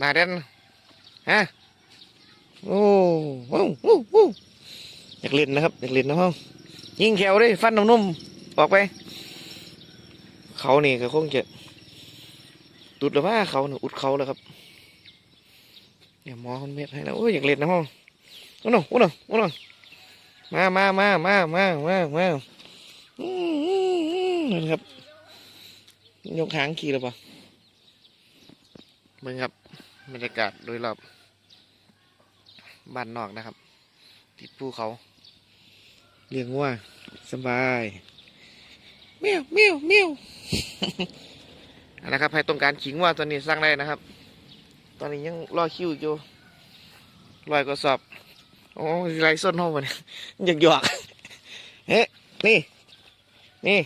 นาเด่นฮะโอ้โหโอ้อยากเล่นนะครับอยากเล่นนะพ่อยิงแขวด้วยฟันนุ่มๆออกไป เขานี่ก็คงจะตุดหรือว่าเขาเนี่ยอุดเขาแล้วครับเนี่ยหมอคนเม็ดให้แล้วโอ้ยอยากเล่นนะพ่อโอ้โหโอ้โหโอ้โหมามามามามามามาอืมครับ ยกหางขี่หรือเปล่ามึงครับบรรยากาศโดยรอบบ้านนอกนะครับ ติดภูเขา เลี้ยงวัวสบายเมียวเมียวเมียวเอาละครับใครต้องการขิงว่าตอนนี้สร้างได้นะครับ ตอนนี้ยังรอคิวอยู่รอยก็สอบโอ้ยไรส้นห้องมันอยากหยอกเฮ้นี่ นี่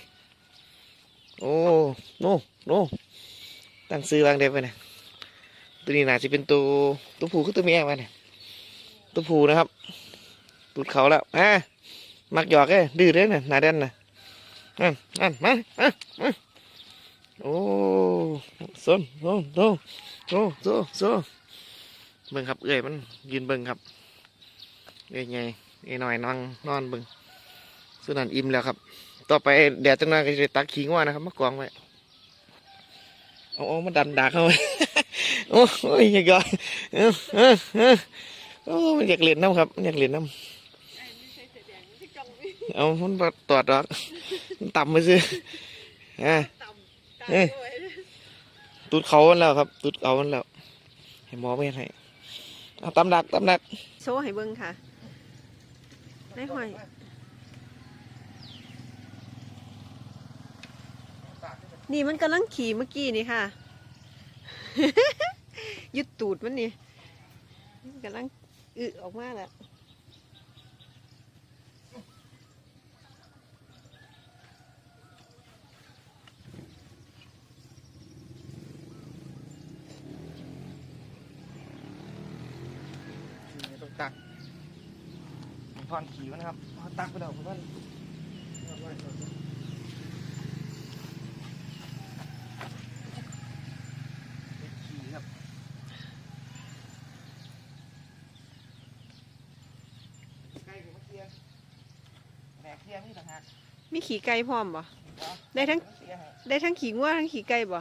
โอ้โน่โน่ตั้งซื้อวางเด็บไปเนี่ย ตัวนี้น่าจะเป็นตัวตัวผู้คือตัวเมียมันเนี่ยตัวผู้นะครับตูดเขาแล้วอะมักหยอกเอ้ดื้อเด้อเนี่ยหนาเด่นน่ะนั่นนั่นมามามาโอ้ส้นโอ้โอ้โอ้โอ้โอ้เบิ่งครับเอ้ยมันยืนเบิ่งครับเอ้ยไงเอ้ยหน่อยนอนนอนเบิ่งส่วนนั้นอิ่มแล้วครับ ต่อไปแดดจังหน่อยก็จะตักขิงว่านะครับมากองไว้เอาเอามาดันดักเข้าไว้ โอ้ยอยากหยอกเออเออเออโอ้มันอยากเล่นน้ำครับมันอยากเล่นน้ำเอามันบ่ตอดดอกมันต่ำไปซื้ออ่าเอ้ยตุดเขามันแล้วครับ ตุดเขามันแล้วให้หมอไม่ให้เอาตำดักตำดักโชว์ให้เบิ่งค่ะนายหอยนี่มันกำลังขี่เมื่อกี้นี่ค่ะ ยึดตูดมันนี่กำลังอึออกมาแล้วต้องตักทอนขี่มันนะครับตักไปแล้วผมว่าขี่ครับ ใกล้กับมะเขือแหนกเทียมนี่ต่างหากมีขี่ไก่พร้อมบ่ ได้ทั้ง เสียให้ได้ทั้งขี่งัวทั้งขี่ไก่บ่